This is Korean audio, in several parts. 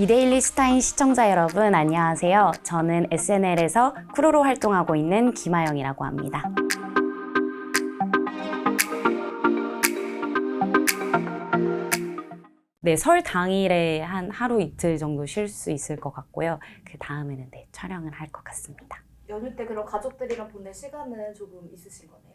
이데일리 스타인 시청자 여러분 안녕하세요. 저는 SNL에서 크루로 활동하고 있는 김아영이라고 합니다. 네, 설 당일에 한 하루 이틀 정도 쉴 수 있을 것 같고요. 그 다음에는 네, 촬영을 할 것 같습니다. 연휴 때 그럼 가족들이랑 보낼 시간은 조금 있으신 거네요.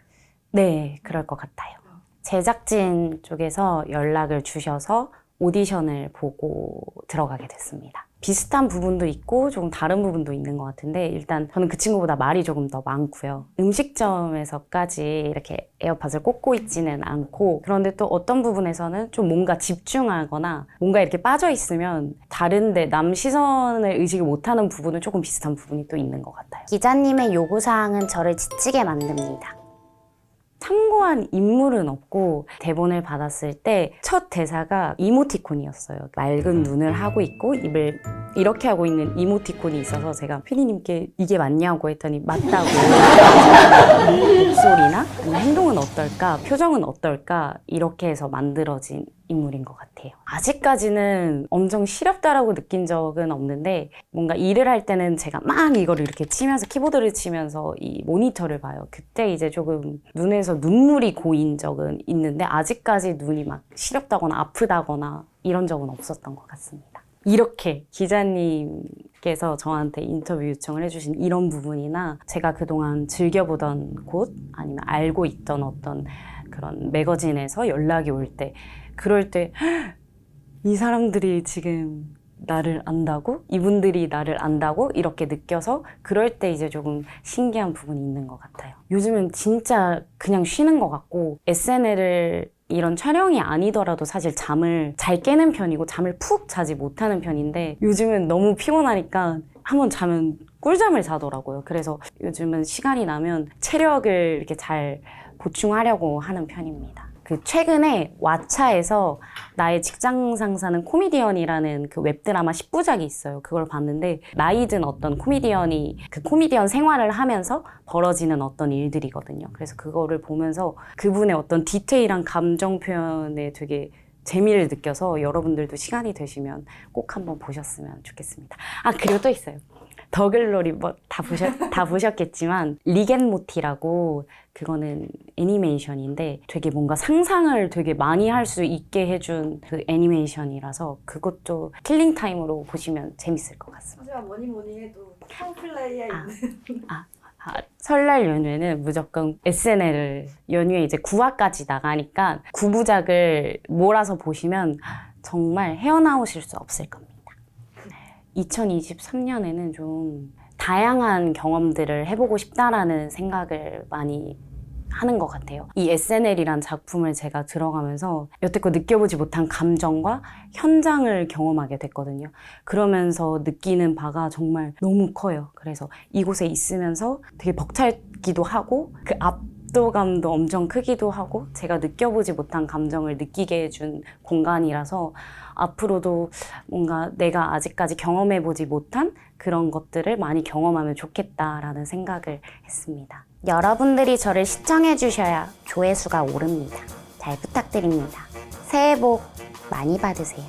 네, 그럴 것 같아요. 제작진 쪽에서 연락을 주셔서 오디션을 보고 들어가게 됐습니다. 비슷한 부분도 있고 조금 다른 부분도 있는 것 같은데 일단 저는 그 친구보다 말이 조금 더 많고요. 음식점에서까지 이렇게 에어팟을 꽂고 있지는 않고 그런데 또 어떤 부분에서는 좀 뭔가 집중하거나 뭔가 이렇게 빠져 있으면 다른데 남 시선을 의식을 못하는 부분은 조금 비슷한 부분이 또 있는 것 같아요. 기자님의 요구사항은 저를 지치게 만듭니다. 참 고한 인물은 없고 대본을 받았을 때 첫 대사가 이모티콘이었어요. 맑은 눈을 하고 있고 입을 이렇게 하고 있는 이모티콘이 있어서 제가 피디님께 이게 맞냐고 했더니 맞다고 목소리나 행동은 어떨까 표정은 어떨까 이렇게 해서 만들어진 인물인 것 같아요. 아직까지는 엄청 시렵다라고 느낀 적은 없는데 뭔가 일을 할 때는 제가 막 이거를 이렇게 치면서 키보드를 치면서 이 모니터를 봐요. 그때 이제 조금 눈에서 눈물 이 고인 적은 있는데 아직까지 눈이 막 시렵다거나 아프다거나 이런 적은 없었던 것 같습니다. 이렇게 기자님께서 저한테 인터뷰 요청을 해주신 이런 부분이나 제가 그동안 즐겨보던 곳 아니면 알고 있던 어떤 그런 매거진에서 연락이 올 때 그럴 때 이 사람들이 지금 나를 안다고? 이분들이 나를 안다고? 이렇게 느껴서 그럴 때 이제 조금 신기한 부분이 있는 것 같아요. 요즘은 진짜 그냥 쉬는 것 같고 SNL을 이런 촬영이 아니더라도 사실 잠을 잘 깨는 편이고 잠을 푹 자지 못하는 편인데 요즘은 너무 피곤하니까 한번 자면 꿀잠을 자더라고요. 그래서 요즘은 시간이 나면 체력을 이렇게 잘 보충하려고 하는 편입니다. 그 최근에 왓챠에서 나의 직장 상사는 코미디언이라는 그 웹드라마 10부작이 있어요. 그걸 봤는데 나이 든 어떤 코미디언이 그 코미디언 생활을 하면서 벌어지는 어떤 일들이거든요. 그래서 그거를 보면서 그분의 어떤 디테일한 감정 표현에 되게 재미를 느껴서 여러분들도 시간이 되시면 꼭 한번 보셨으면 좋겠습니다. 아 그리고 또 있어요. 더글로리 뭐 다 보셨 다 보셨겠지만 리겐모티라고 그거는 애니메이션인데 되게 뭔가 상상을 되게 많이 할 수 있게 해준 그 애니메이션이라서 그것도 킬링 타임으로 보시면 재밌을 것 같습니다. 하지만 뭐니 뭐니 해도 팡플레이에 아. 있는 아, 설날 연휴에는 무조건 SNL을 연휴에 이제 9화까지 나가니까 9부작을 몰아서 보시면 정말 헤어나오실 수 없을 겁니다. 2023년에는 좀 다양한 경험들을 해보고 싶다라는 생각을 많이 하는 것 같아요. 이 SNL이란 작품을 제가 들어가면서 여태껏 느껴보지 못한 감정과 현장을 경험하게 됐거든요. 그러면서 느끼는 바가 정말 너무 커요. 그래서 이곳에 있으면서 되게 벅찰기도 하고 그 압도감도 엄청 크기도 하고 제가 느껴보지 못한 감정을 느끼게 해준 공간이라서 앞으로도 뭔가 내가 아직까지 경험해보지 못한 그런 것들을 많이 경험하면 좋겠다라는 생각을 했습니다. 여러분들이 저를 시청해주셔야 조회수가 오릅니다. 잘 부탁드립니다. 새해 복 많이 받으세요.